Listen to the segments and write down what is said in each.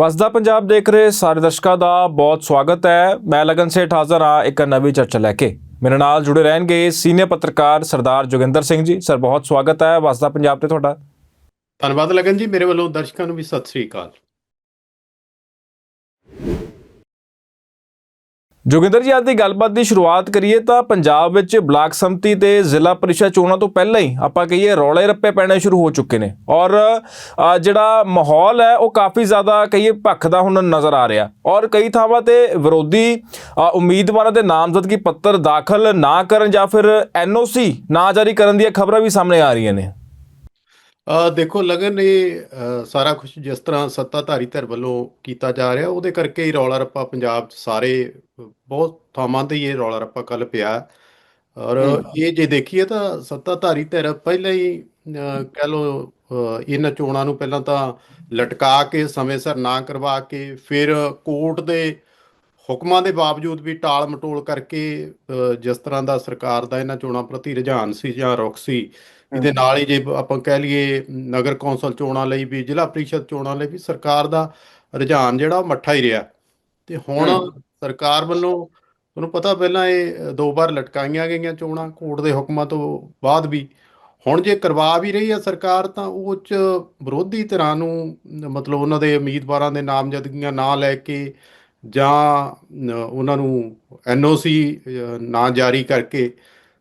ਵਸਦਾ ਪੰਜਾਬ ਦੇਖ ਰਹੇ ਸਾਰੇ ਦਰਸ਼ਕਾਂ ਦਾ ਬਹੁਤ ਸਵਾਗਤ ਹੈ। ਮੈਂ ਲਗਨ ਸੇਠ ਹਾਜ਼ਰ ਹਾਂ ਇੱਕ ਨਵੀਂ ਚਰਚਾ ਲੈ ਕੇ। ਮੇਰੇ ਨਾਲ ਜੁੜੇ ਰਹਿਣਗੇ ਸੀਨੀਅਰ ਪੱਤਰਕਾਰ ਸਰਦਾਰ ਜੋਗਿੰਦਰ ਸਿੰਘ ਜੀ। ਸਰ, ਬਹੁਤ ਸਵਾਗਤ ਹੈ। ਵਸਦਾ ਪੰਜਾਬ ਤੇ ਤੁਹਾਡਾ। ਧੰਨਵਾਦ ਲਗਨ ਜੀ। ਮੇਰੇ ਵੱਲੋਂ ਦਰਸ਼ਕਾਂ ਨੂੰ ਵੀ ਸਤਿ ਸ੍ਰੀ ਅਕਾਲ। ਜੋਗਿੰਦਰ ਜੀ, ਅੱਜ ਦੀ ਗੱਲਬਾਤ ਦੀ ਸ਼ੁਰੂਆਤ ਕਰੀਏ ਤਾਂ ਪੰਜਾਬ ਵਿੱਚ ਬਲਾਕ ਸੰਮਤੀ ਤੇ ਜ਼ਿਲ੍ਹਾ ਪਰਿਸ਼ਦ ਚੋਣਾਂ ਤੋਂ ਪਹਿਲਾਂ ਹੀ ਆਪਾਂ ਕਹੀਏ ਰੌਲੇ ਰੱਪੇ ਪੈਣੇ ਸ਼ੁਰੂ ਹੋ ਚੁੱਕੇ ਨੇ ਔਰ ਜਿਹੜਾ ਮਾਹੌਲ ਹੈ ਉਹ ਕਾਫੀ ਜ਼ਿਆਦਾ ਕਹੀਏ ਭਖਦਾ ਹੁਣ ਨਜ਼ਰ ਆ ਰਿਹਾ ਔਰ ਕਈ ਥਾਵਾਂ ਤੇ ਵਿਰੋਧੀ ਉਮੀਦਵਾਰਾਂ ਦੇ ਨਾਮਜ਼ਦਗੀ ਪੱਤਰ ਦਾਖਲ ਨਾ ਕਰਨ ਜਾਂ ਫਿਰ ਐਨਓਸੀ ਨਾ ਜਾਰੀ ਕਰਨ ਦੀਆਂ ਖਬਰਾਂ ਵੀ ਸਾਹਮਣੇ ਆ ਰਹੀਆਂ ਨੇ। ਅ, ਦੇਖੋ ਲਗਨ ਇਹ ਅ, ਸਾਰਾ ਕੁਝ ਜਿਸ ਤਰ੍ਹਾਂ ਸੱਤਾਧਾਰੀ ਧਿਰ ਵੱਲੋਂ ਕੀਤਾ ਜਾ ਰਿਹਾ ਉਹਦੇ ਕਰਕੇ ਹੀ ਰੌਲਾ ਰੱਪਾ ਪੰਜਾਬ 'ਚ ਸਾਰੇ ਅ, ਬਹੁਤ ਥਾਵਾਂ ਤੇ ਹੀ ਇਹ ਰੌਲਾ ਰੱਪਾ ਕੱਲ ਪਿਆ। ਔਰ ਇਹ ਜੇ ਦੇਖੀਏ ਤਾਂ ਸੱਤਾਧਾਰੀ ਧਿਰ ਪਹਿਲਾਂ ਹੀ ਅ, ਕਹਿ ਲੋ ਇਹਨਾਂ ਚੋਣਾਂ ਨੂੰ ਪਹਿਲਾਂ ਤਾਂ ਲਟਕਾ ਕੇ ਸਮੇਂ ਸਿਰ ਨਾ ਕਰਵਾ ਕੇ ਫਿਰ ਕੋਰਟ ਦੇ ਹੁਕਮਾਂ ਦੇ ਬਾਵਜੂਦ ਵੀ ਟਾਲ ਮਟੋਲ ਕਰਕੇ ਅ, ਜਿਸ ਤਰ੍ਹਾਂ ਦਾ ਸਰਕਾਰ ਦਾ ਇਹਨਾਂ ਚੋਣਾਂ ਪ੍ਰਤੀ ਰੁਝਾਨ ਸੀ ਜਾਂ ਰੁਖ ਸੀ ਇਹਦੇ ਨਾਲ ਹੀ ਜੇ ਆਪਾਂ ਕਹਿ ਲਈਏ ਨਗਰ ਕੌਂਸਲ ਚੋਣਾਂ ਲਈ ਵੀ ਜ਼ਿਲ੍ਹਾ ਪ੍ਰੀਸ਼ਦ ਚੋਣਾਂ ਲਈ ਵੀ ਸਰਕਾਰ ਦਾ ਰੁਝਾਨ ਜਿਹੜਾ ਉਹ ਮੱਠਾ ਹੀ ਰਿਹਾ। ਤੇ ਹੁਣ ਸਰਕਾਰ ਵੱਲੋਂ ਤੁਹਾਨੂੰ ਪਤਾ ਪਹਿਲਾਂ ਇਹ ਦੋ ਵਾਰ ਲਟਕਾਈਆਂ ਗਈਆਂ ਚੋਣਾਂ ਕੋਰਟ ਦੇ ਹੁਕਮਾਂ ਤੋਂ ਬਾਅਦ ਵੀ। ਹੁਣ ਜੇ ਕਰਵਾ ਵੀ ਰਹੀ ਹੈ ਸਰਕਾਰ ਤਾਂ ਉਹ ਚ ਵਿਰੋਧੀ ਧਿਰਾਂ ਨੂੰ ਮਤਲਬ ਉਹਨਾਂ ਦੇ ਉਮੀਦਵਾਰਾਂ ਦੇ ਨਾਮਜ਼ਦਗੀਆਂ ਨਾ ਲੈ ਕੇ ਜਾਂ ਉਹਨਾਂ ਨੂੰ ਐਨਓਸੀ ਨਾ ਜਾਰੀ ਕਰਕੇ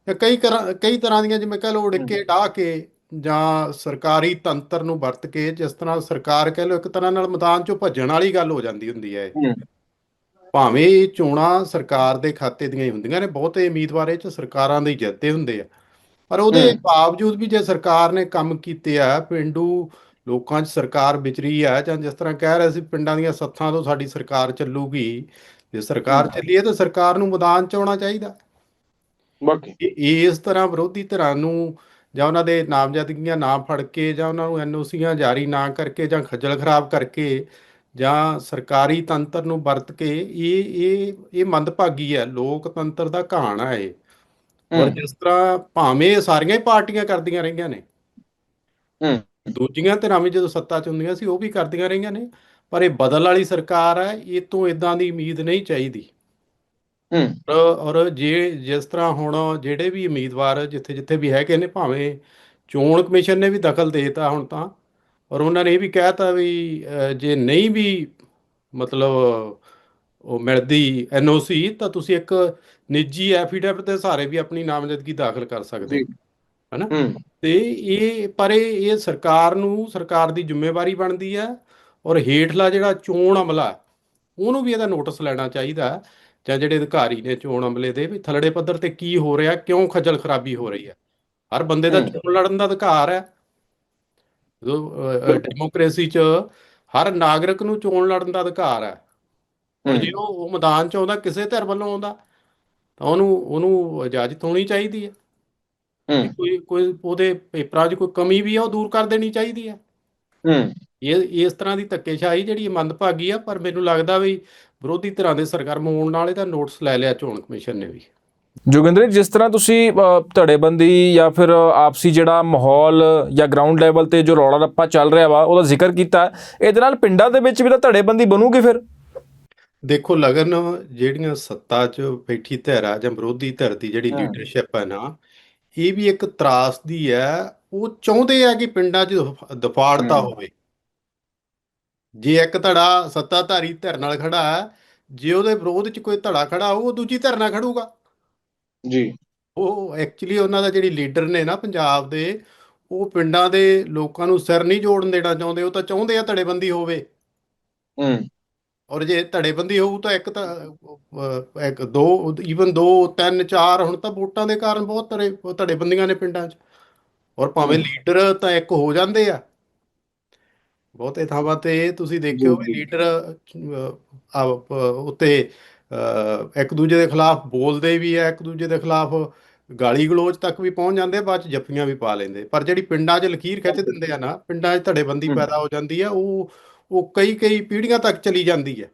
ਜਾਂ ਕਈ ਤਰ੍ਹਾਂ ਕਈ ਤਰ੍ਹਾਂ ਦੀਆਂ ਜਿਵੇਂ ਕਹ ਲਓ ਉੜਕੇ ਢਾਹ ਕੇ ਜਾਂ ਸਰਕਾਰੀ ਤੰਤਰ ਨੂੰ ਵਰਤ ਕੇ ਜਿਸ ਤਰ੍ਹਾਂ ਸਰਕਾਰ ਕਹਿ ਲਓ ਇੱਕ ਤਰ੍ਹਾਂ ਨਾਲ ਮੈਦਾਨ ਚੋਂ ਭੱਜਣ ਵਾਲੀ ਗੱਲ ਹੋ ਜਾਂਦੀ ਹੁੰਦੀ ਹੈ। ਇਹ। ਭਾਵੇਂ ਇਹ ਚੋਣਾਂ ਸਰਕਾਰ ਦੇ ਖਾਤੇ ਦੀਆਂ ਹੀ ਹੁੰਦੀਆਂ ਨੇ ਬਹੁਤੇ ਉਮੀਦਵਾਰ ਇਹ ਚ ਸਰਕਾਰਾਂ ਦੇ ਹੀ ਜਿੱਤੇ ਹੁੰਦੇ ਆ। ਪਰ ਉਹਦੇ ਬਾਵਜੂਦ ਵੀ ਜੇ ਸਰਕਾਰ ਨੇ ਕੰਮ ਕੀਤੇ ਆ ਪਿੰਡੂ ਲੋਕਾਂ 'ਚ ਸਰਕਾਰ ਵਿਚਰੀ ਆ ਜਾਂ ਜਿਸ ਤਰ੍ਹਾਂ ਕਹਿ ਰਹੇ ਸੀ ਪਿੰਡਾਂ ਦੀਆਂ ਸੱਥਾਂ ਤੋਂ ਸਾਡੀ ਸਰਕਾਰ ਚੱਲੂਗੀ ਜੇ ਸਰਕਾਰ ਚੱਲੀ ਹੈ ਤਾਂ ਸਰਕਾਰ ਨੂੰ ਮੈਦਾਨ 'ਚ ਆਉਣਾ ਚਾਹੀਦਾ। ਬਾਕੀ ਇਹ ਇਸ ਤਰ੍ਹਾਂ ਵਿਰੋਧੀ ਧਿਰਾਂ ਨੂੰ ਜਾਂ ਉਹਨਾਂ ਦੇ ਨਾਮਜ਼ਦਗੀਆਂ ਨਾ ਫੜ ਕੇ ਜਾਂ ਉਹਨਾਂ ਨੂੰ ਐਨਓਸੀਆਂ ਜਾਰੀ ਨਾ ਕਰਕੇ ਜਾਂ ਖੱਜਲ ਖਰਾਬ ਕਰਕੇ ਜਾਂ ਸਰਕਾਰੀ ਤੰਤਰ ਨੂੰ ਵਰਤ ਕੇ ਇਹ ਇਹ ਇਹ ਮੰਦਭਾਗੀ ਹੈ ਲੋਕਤੰਤਰ ਦਾ ਘਾਣ ਹੈ ਔਰ ਜਿਸ ਤਰ੍ਹਾਂ ਭਾਵੇਂ ਸਾਰੀਆਂ ਹੀ ਪਾਰਟੀਆਂ ਕਰਦੀਆਂ ਰਹੀਆਂ ਨੇ। ਹੂੰ। ਦੂਜੀਆਂ ਧਿਰਾਂ ਵੀ ਜਦੋਂ ਸੱਤਾ 'ਚ ਹੁੰਦੀਆਂ ਸੀ ਉਹ ਵੀ ਕਰਦੀਆਂ ਰਹੀਆਂ ਨੇ। ਪਰ ਇਹ ਬਦਲ ਵਾਲੀ ਸਰਕਾਰ ਹੈ ਇਹ ਤੋਂ ਇਦਾਂ ਦੀ ਉਮੀਦ ਨਹੀਂ ਚਾਹੀਦੀ। ਹੂੰ। ਔਰ ਔਰ ਜੇ ਜਿਸ ਤਰ੍ਹਾਂ ਹੁਣ ਜਿਹੜੇ ਵੀ ਉਮੀਦਵਾਰ ਜਿੱਥੇ ਜਿੱਥੇ ਵੀ ਹੈਗੇ ਨੇ ਭਾਵੇਂ ਚੋਣ ਕਮਿਸ਼ਨ ਨੇ ਵੀ ਦਖਲ ਦੇ ਦਿੱਤਾ ਹੁਣ ਤਾਂ ਔਰ ਉਹਨਾਂ ਨੇ ਇਹ ਵੀ ਕਹਿਤਾ ਵੀ ਅ, ਜੇ ਨਹੀਂ ਵੀ ਮਤਲਬ ਉਹ ਮਿਲਦੀ ਐਨਓਸੀ ਤਾਂ ਤੁਸੀਂ ਇੱਕ ਨਿੱਜੀ ਐਫੀਡੈਵਿਟ ਦੇ ਸਹਾਰੇ ਵੀ ਆਪਣੀ ਨਾਮਜ਼ਦਗੀ ਦਾਖਲ ਕਰ ਸਕਦੇ ਹੋ ਹਨਾ? ਹੂੰ। ਤੇ ਇਹ ਪਰ ਇਹ ਇਹ ਸਰਕਾਰ ਨੂੰ ਸਰਕਾਰ ਦੀ ਜ਼ਿੰਮੇਵਾਰੀ ਬਣਦੀ ਹੈ ਔਰ ਹੇਠਲਾ ਜਿਹੜਾ ਚੋਣ ਅਮਲਾ ਉਹਨੂੰ ਵੀ ਇਹਦਾ ਨੋਟਿਸ ਲੈਣਾ ਚਾਹੀਦਾ ਜਾਂ ਜਿਹੜੇ ਅਧਿਕਾਰੀ ਨੇ ਚੋਣ ਅਮਲੇ ਦੇ ਵੀ ਥੱਲੜੇ ਪੱਧਰ ਤੇ ਕੀ ਹੋ ਰਿਹਾ ਕਿਉਂ ਖੱਜਲ ਖਰਾਬੀ ਹੋ ਰਹੀ ਹੈ? ਹਰ ਬੰਦੇ ਦਾ। ਚੋਣ ਲੜਨ ਦਾ ਅਧਿਕਾਰ ਹੈ। ਡੈਮੋਕ੍ਰੇਸੀ 'ਚ ਹਰ ਨਾਗਰਿਕ ਨੂੰ ਚੋਣ ਲੜਨ ਦਾ ਅਧਿਕਾਰ ਹੈ। ਹੁਣ ਜੇ ਉਹ ਮੈਦਾਨ 'ਚ ਆਉਂਦਾ ਕਿਸੇ ਧਿਰ ਵੱਲੋਂ ਆਉਂਦਾ ਤਾਂ ਉਹਨੂੰ ਉਹਨੂੰ ਇਜਾਜ਼ਤ ਹੋਣੀ ਚਾਹੀਦੀ ਹੈ। ਕੋਈ ਕੋਈ ਉਹਦੇ ਪੇਪਰਾਂ 'ਚ ਕੋਈ ਕਮੀ ਵੀ ਆ ਉਹ ਦੂਰ ਕਰ ਦੇਣੀ ਚਾਹੀਦੀ ਹੈ। ਹੂੰ। ਇਹ ਇਸ ਤਰ੍ਹਾਂ ਦੀ ਧੱਕੇਸ਼ਾਹੀ ਜਿਹੜੀ ਮੰਦਭਾਗੀ ਆ ਪਰ ਮੈਨੂੰ ਲੱਗਦਾ ਵੀ ਵਿਰੋਧੀ ਧਿਰਾਂ ਦੇ ਸਰਗਰਮ ਹੋਣ ਨਾਲ ਇਹਦਾ ਨੋਟਿਸ ਲੈ ਲਿਆ ਚੋਣ ਕਮਿਸ਼ਨ ਨੇ ਵੀ ਜੋਗਿੰਦਰ ਜਿਸ ਤਰ੍ਹਾਂ ਤੁਸੀਂ ਧੜੇਬੰਦੀ ਜਾਂ ਫਿਰ ਆਪਸੀ ਜਿਹੜਾ ਮਾਹੌਲ ਜਾਂ ਗਰਾਊਂਡ ਲੈਵਲ ਤੇ ਜੋ ਰੌਲਾ ਰੱਪਾ ਚੱਲ ਰਿਹਾ ਵਾ ਉਹਦਾ ਜ਼ਿਕਰ ਕੀਤਾ ਇਹਦੇ ਨਾਲ ਪਿੰਡਾਂ ਦੇ ਵਿੱਚ ਵੀ ਤਾਂ ਧੜੇਬੰਦੀ ਬਣੂਗੀ ਫਿਰ ਦੇਖੋ ਲਗਨ ਜਿਹੜੀਆਂ ਸੱਤਾ 'ਚ ਬੈਠੀ ਧਿਰ ਜਾਂ ਵਿਰੋਧੀ ਧਿਰ ਦੀ ਜਿਹੜੀ। ਲੀਡਰਸ਼ਿਪ ਹੈ ਨਾ ਇਹ ਵੀ ਇੱਕ ਤਰਾਸਦੀ ਹੈ ਉਹ ਚਾਹੁੰਦੇ ਆ ਕਿ ਪਿੰਡਾਂ 'ਚ ਦਫ- ਦਫਾੜਤਾ। ਹੋਵੇ ਜੇ ਇੱਕ ਧੜਾ ਸੱਤਾਧਾਰੀ ਧਿਰ ਨਾਲ ਖੜਾ ਹੈ ਜੇ ਉਹਦੇ ਵਿਰੋਧ 'ਚ ਕੋਈ ਧੜਾ ਖੜਾ ਉਹ ਦੂਜੀ ਧਿਰ ਨਾਲ ਖੜੂਗਾ। ਜੀ। ਉਹ ਐਕਚੁਅਲੀ ਉਹਨਾਂ ਦਾ ਜਿਹੜੀ ਲੀਡਰ ਨੇ ਨਾ ਪੰਜਾਬ ਦੇ ਉਹ ਪਿੰਡਾਂ ਦੇ ਲੋਕਾਂ ਨੂੰ ਸਿਰ ਨਹੀਂ ਜੋੜਨ ਦੇਣਾ ਚਾਹੁੰਦੇ ਉਹ ਤਾਂ ਚਾਹੁੰਦੇ ਆ ਧੜੇਬੰਦੀ ਹੋਵੇ। ਹੂੰ। ਔਰ ਜੇ ਧੜੇਬੰਦੀ ਹੋਊ ਤਾਂ ਇੱਕ ਤਾਂ ਇੱਕ ਦੋ ਈਵਨ ਦੋ ਤਿੰਨ ਚਾਰ ਹੁਣ ਤਾਂ ਵੋਟਾਂ ਦੇ ਕਾਰਨ ਬਹੁਤ ਧੜੇ ਧੜੇਬੰਦੀਆਂ ਨੇ ਪਿੰਡਾਂ 'ਚ। ਔਰ ਭਾਵੇਂ। ਲੀਡਰ ਤਾਂ ਇੱਕ ਹੋ ਜਾਂਦੇ ਆ। ਬਹੁਤੇ ਥਾਵਾਂ ਤੇ ਤੁਸੀਂ ਦੇਖਿਓ ਵੀ। ਲੀਡਰ ਉੱਤੇ ਇੱਕ ਦੂਜੇ ਦੇ ਖਿਲਾਫ ਬੋਲਦੇ ਵੀ ਆ ਇੱਕ ਦੂਜੇ ਦੇ ਖਿਲਾਫ ਗਾਲੀ ਗਲੋਚ ਤੱਕ ਵੀ ਪਹੁੰਚ ਜਾਂਦੇ ਬਾਅਦ ਚ ਜੱਫੀਆਂ ਵੀ ਪਾ ਲੈਂਦੇ। ਪਰ ਜਿਹੜੀ ਪਿੰਡਾਂ 'ਚ ਲਕੀਰ ਖਿੱਚ ਦਿੰਦੇ ਆ ਨਾ ਪਿੰਡਾਂ 'ਚ ਧੜੇਬੰਦੀ। ਪੈਦਾ ਹੋ ਜਾਂਦੀ ਆ ਉਹ ਉਹ ਕਈ ਕਈ ਪੀੜ੍ਹੀਆਂ ਤੱਕ ਚਲੀ ਜਾਂਦੀ ਹੈ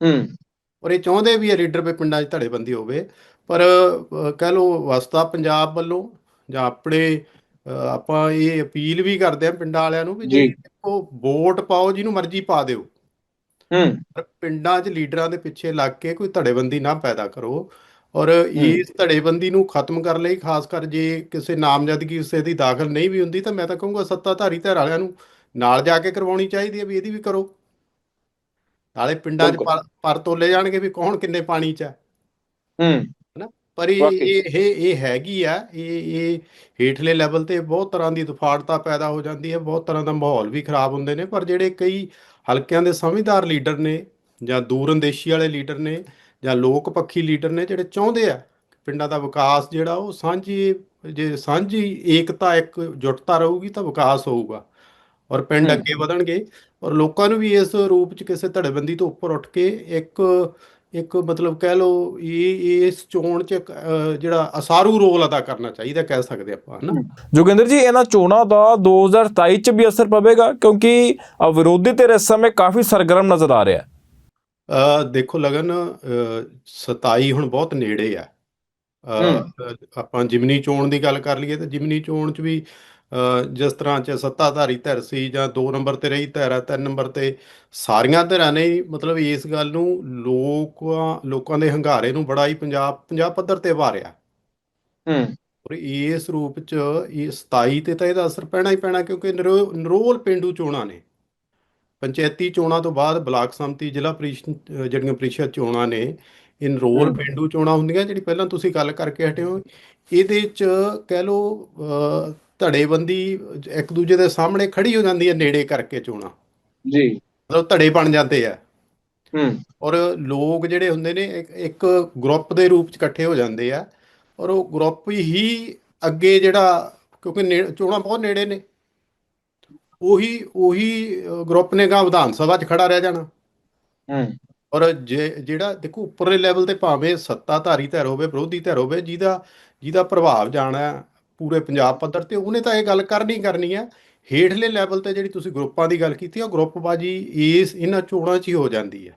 ਹੂੰ। ਔਰ ਇਹ ਚਾਹੁੰਦੇ ਵੀ ਆ ਲੀਡਰ ਵੀ ਪਿੰਡਾਂ 'ਚ ਧੜੇਬੰਦੀ ਹੋਵੇ ਪਰ ਕਹਿ ਲਓ ਵਸਤਾ ਪੰਜਾਬ ਵੱਲੋਂ ਜਾਂ ਆਪਣੇ ਆਪਾਂ ਇਹ ਅਪੀਲ ਵੀ ਕਰਦੇ ਆ ਪਿੰਡਾਂ ਵਾਲਿਆਂ ਨੂੰ ਵੀ ਜੇ। ਦੇਖੋ ਵੋਟ ਪਾਓ ਜਿਹਨੂੰ ਮਰਜ਼ੀ ਪਾ ਦਿਓ। ਹੂੰ। ਪਰ ਪਿੰਡਾਂ 'ਚ ਲੀਡਰਾਂ ਦੇ ਪਿੱਛੇ ਲੱਗ ਕੇ ਕੋਈ ਧੜੇਬੰਦੀ ਨਾ ਪੈਦਾ ਕਰੋ ਔਰ ਇਸ ਧੜੇਬੰਦੀ ਨੂੰ ਖਤਮ ਕਰਨ ਲਈ ਖਾਸ ਕਰ ਜੇ ਕਿਸੇ ਨਾਮਜ਼ਦਗੀ ਕਿਸੇ ਦੀ ਦਾਖਲ ਨਹੀਂ ਵੀ ਹੁੰਦੀ ਤਾਂ ਮੈਂ ਤਾਂ ਕਹੂੰਗਾ ਸੱਤਾਧਾਰੀ ਧਿਰ ਵਾਲਿਆਂ ਨੂੰ ਨਾਲ ਜਾ ਕੇ ਕਰਵਾਉਣੀ ਚਾਹੀਦੀ ਹੈ ਵੀ ਇਹਦੀ ਵੀ ਕਰੋ। ਨਾਲੇ ਪਿੰਡਾਂ 'ਚ ਪਰ ਤੋਲੇ ਜਾਣਗੇ ਵੀ ਕੌਣ ਕਿੰਨੇ ਪਾਣੀ 'ਚ ਹੈ। ਹੂੰ। ਪਰ ਇਹ ਵਾਕਈ। ਇਹ ਇਹ ਇਹ ਹੈਗੀ ਆ ਇਹ ਇਹ ਹੇਠਲੇ ਲੈਵਲ ਤੇ ਬਹੁਤ ਤਰ੍ਹਾਂ ਦੀ ਤਫਾੜਤਾ ਪੈਦਾ ਹੋ ਜਾਂਦੀ ਹੈ ਬਹੁਤ ਤਰ੍ਹਾਂ ਦਾ ਮਾਹੌਲ ਵੀ ਖਰਾਬ ਹੁੰਦੇ ਨੇ ਪਰ ਜਿਹੜੇ ਕਈ ਹਲਕਿਆਂ ਦੇ ਸਮਝਦਾਰ ਲੀਡਰ ਨੇ ਜਾਂ ਦੂਰਅੰਦੇਸ਼ੀ ਵਾਲੇ ਲੀਡਰ ਨੇ ਜਾਂ ਲੋਕ ਪੱਖੀ ਲੀਡਰ ਨੇ ਜਿਹੜੇ ਚਾਹੁੰਦੇ ਆ ਪਿੰਡਾਂ ਦਾ ਵਿਕਾਸ ਜਿਹੜਾ ਉਹ ਸਾਂਝੀ ਜੇ ਸਾਂਝੀ ਏਕਤਾ ਇੱਕ ਜੁਟਤਾ ਰਹੂਗੀ ਤਾਂ ਵਿਕਾਸ ਹੋਊਗਾ ਔਰ ਪਿੰਡ। ਅੱਗੇ ਵਧਣਗੇ ਔਰ ਲੋਕਾਂ ਨੂੰ ਵੀ ਇਸ ਰੂਪ 'ਚ ਕਿਸੇ ਧੜੇਬੰਦੀ ਤੋਂ ਉੱਪਰ ਉੱਠ ਕੇ ਇੱਕ ਇੱਕ ਮਤਲਬ ਕਹਿ ਲਓ ਇਹ ਇਸ ਚੋਣ 'ਚ ਜਿਹੜਾ ਅਸਾਰੂ ਰੋਲ ਅਦਾ ਕਰਨਾ ਚਾਹੀਦਾ ਕਹਿ ਸਕਦੇ ਆਪਾਂ ਹਨਾ? ਜੋਗਿੰਦਰ ਜੀ ਇਹਨਾਂ ਚੋਣਾਂ ਦਾ 2027 ਚ ਵੀ ਅਸਰ ਪਵੇਗਾ ਕਿਉਂਕਿ ਵਿਰੋਧੀ ਧਿਰ ਇਸ ਸਮੇਂ ਕਾਫੀ ਸਰਗਰਮ ਨਜ਼ਰ ਆ ਰਿਹਾ ਹੈ। ਅ, ਦੇਖੋ ਲਗਨ ਅ, 27 ਹੁਣ ਬਹੁਤ ਨੇੜੇ ਆ। ਆਪਾਂ ਜਿਮਨੀ ਚੋਣ ਦੀ ਗੱਲ ਕਰ ਲਈਏ ਤਾਂ ਜਿਮਨੀ ਚੋਣ 'ਚ ਵੀ ਜਿਸ ਤਰ੍ਹਾਂ 'ਚ ਸੱਤਾਧਾਰੀ ਧਿਰ ਸੀ ਜਾਂ 2 ਨੰਬਰ ਤੇ ਰਹੀ ਧਿਰ 3 ਨੰਬਰ ਤੇ ਸਾਰੀਆਂ ਧਿਰਾਂ ਨੇ ਮਤਲਬ ਇਸ ਗੱਲ ਨੂੰ ਲੋਕਾਂ ਲੋਕਾਂ ਦੇ ਹੰਗਾਰੇ ਨੂੰ ਬੜਾ ਹੀ ਪੰਜਾਬ ਪੰਜਾਬ ਪੱਧਰ ਤੇ ਵਾਰਿਆ। ਹੂੰ। ਔਰ ਇਸ ਰੂਪ 'ਚ ਇਹ 27 ਤੇ ਤਾਂ ਇਹਦਾ ਅਸਰ ਪੈਣਾ ਹੀ ਪੈਣਾ ਕਿਉਂਕਿ ਨਿਰੋ- ਨਿਰੋਲ ਪਿੰਡੂ ਚੋਣਾਂ ਨੇ। ਪੰਚਾਇਤੀ ਚੋਣਾਂ ਤੋਂ ਬਾਅਦ ਬਲਾਕ ਸੰਮਤੀ ਜ਼ਿਲ੍ਹਾ ਪ੍ਰੀਸ਼ਦ ਅਹ ਜਿਹੜੀਆਂ ਪ੍ਰੀਸ਼ਦ ਚੋਣਾਂ ਨੇ ਇਹ ਨਿਰੋਲ ਹਮ। ਪਿੰਡੂ ਚੋਣਾਂ ਹੁੰਦੀਆਂ ਜਿਹੜੀ ਪਹਿਲਾਂ ਤੁਸੀਂ ਗੱਲ ਕਰਕੇ ਹਟੇ ਹੋ। ਇਹਦੇ 'ਚ ਕਹਿ ਅਹ, ਧੜੇਬੰਦੀ ਇੱਕ ਦੂਜੇ ਦੇ ਸਾਹਮਣੇ ਖੜੀ ਹੋ ਜਾਂਦੀ ਹੈ ਨੇੜੇ ਕਰਕੇ ਚੋਣਾਂ। ਜੀ। ਮਤਲਬ ਧੜੇ ਬਣ ਜਾਂਦੇ ਆ। ਹੂੰ। ਔਰ ਲੋਕ ਜਿਹੜੇ ਹੁੰਦੇ ਨੇ ਇੱਕ ਗਰੁੱਪ ਦੇ ਰੂਪ 'ਚ ਇਕੱਠੇ ਹੋ ਜਾਂਦੇ ਆ। ਔਰ ਉਹ ਗਰੁੱਪ ਹੀ ਅੱਗੇ ਜਿਹੜਾ ਕਿਉਂਕਿ ਚੋਣਾਂ ਬਹੁਤ ਨੇੜੇ ਨੇ। ਉਹੀ ਉਹੀ ਗਰੁੱਪ ਨੇ ਗਾ ਵਿਧਾਨ ਸਭਾ 'ਚ ਖੜਾ ਰਹਿ ਜਾਣਾ। ਹੂੰ। ਔਰ ਜੇ ਜਿਹੜਾ ਦੇਖੋ ਉੱਪਰਲੇ ਲੈਵਲ ਤੇ ਭਾਵੇਂ ਸੱਤਾਧਾਰੀ ਧਿਰ ਹੋਵੇ ਵਿਰੋਧੀ ਧਿਰ ਹੋਵੇ ਜਿਹਦਾ ਜਿਹਦਾ ਪ੍ਰਭਾਵ ਜਾਣਾ ਪੂਰੇ ਪੰਜਾਬ ਪੱਧਰ ਤੇ ਉਹਨੇ ਤਾਂ ਇਹ ਗੱਲ ਕਰਨੀ ਕਰਨੀ ਹੈ ਹੇਠਲੇ ਲੈਵਲ ਤੇ ਜਿਹੜੀ ਤੁਸੀਂ ਗਰੁੱਪਾਂ ਦੀ ਗੱਲ ਕੀਤੀ ਉਹ ਗਰੁੱਪਬਾਜੀ ਇਸ ਇਹਨਾਂ ਚੋਣਾਂ 'ਚ ਹੀ ਹੋ ਜਾਂਦੀ ਹੈ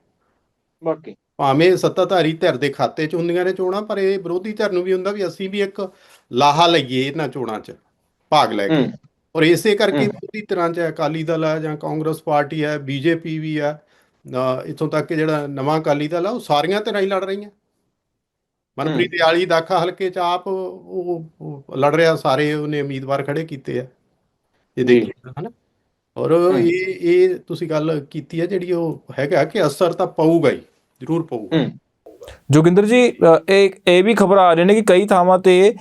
ਬਾਕੀ? ਭਾਵੇਂ ਸੱਤਾਧਾਰੀ ਧਿਰ ਦੇ ਖਾਤੇ 'ਚ ਹੁੰਦੀਆਂ ਨੇ ਚੋਣਾਂ ਪਰ ਇਹ ਵਿਰੋਧੀ ਧਿਰ ਨੂੰ ਵੀ ਹੁੰਦਾ ਵੀ ਅਸੀਂ ਵੀ ਇੱਕ ਲਾਹਾ ਲਈਏ ਇਹਨਾਂ ਚੋਣਾਂ 'ਚ ਭਾਗ ਲੈ ਕੇ। ਔਰ ਇਸੇ ਕਰਕੇ। ਵਿਰੋਧੀ ਧਿਰਾਂ 'ਚ ਅਕਾਲੀ ਦਲ ਹੈ ਜਾਂ ਕਾਂਗਰਸ ਪਾਰਟੀ ਹੈ ਬੀਜੇਪੀ ਵੀ ਹੈ ਇੱਥੋਂ ਤੱਕ ਕਿ ਜਿਹੜਾ ਨਵਾਂ ਅਕਾਲੀ ਦਲ ਆ ਉਹ ਸਾਰੀਆਂ ਧਿਰਾਂ ਹੀ ਲੜ ਰਹੀਆਂ। ਮਨਪ੍ਰੀਤ ਯਾਲੀ ਦਾਖਾ ਹਲਕੇ 'ਚ ਆਪ ਉਹ ਲੜ ਰਿਹਾ ਸਾਰੇ ਉਹਨੇ ਉਮੀਦਵਾਰ ਖੜੇ ਕੀਤੇ ਆ। ਇਹ। ਦੇਖੀਏ ਹਨਾ? ਔਰ ਇਹ ਇਹ ਤੁਸੀਂ ਗੱਲ ਕੀਤੀ ਹੈ ਜਿਹੜੀ ਉਹ ਹੈਗਾ ਕਿ ਅਸਰ ਤਾਂ ਪਊਗਾ ਹੀ ਜ਼ਰੂਰ ਪਊਗਾ। ਜੋਗਿੰਦਰ ਜੀ ਇਹ ਇਹ ਵੀ ਖਬਰ ਆ ਰਹੀ ਨੇ ਕਿ ਕਈ ਥਾਵਾਂ ਤੇ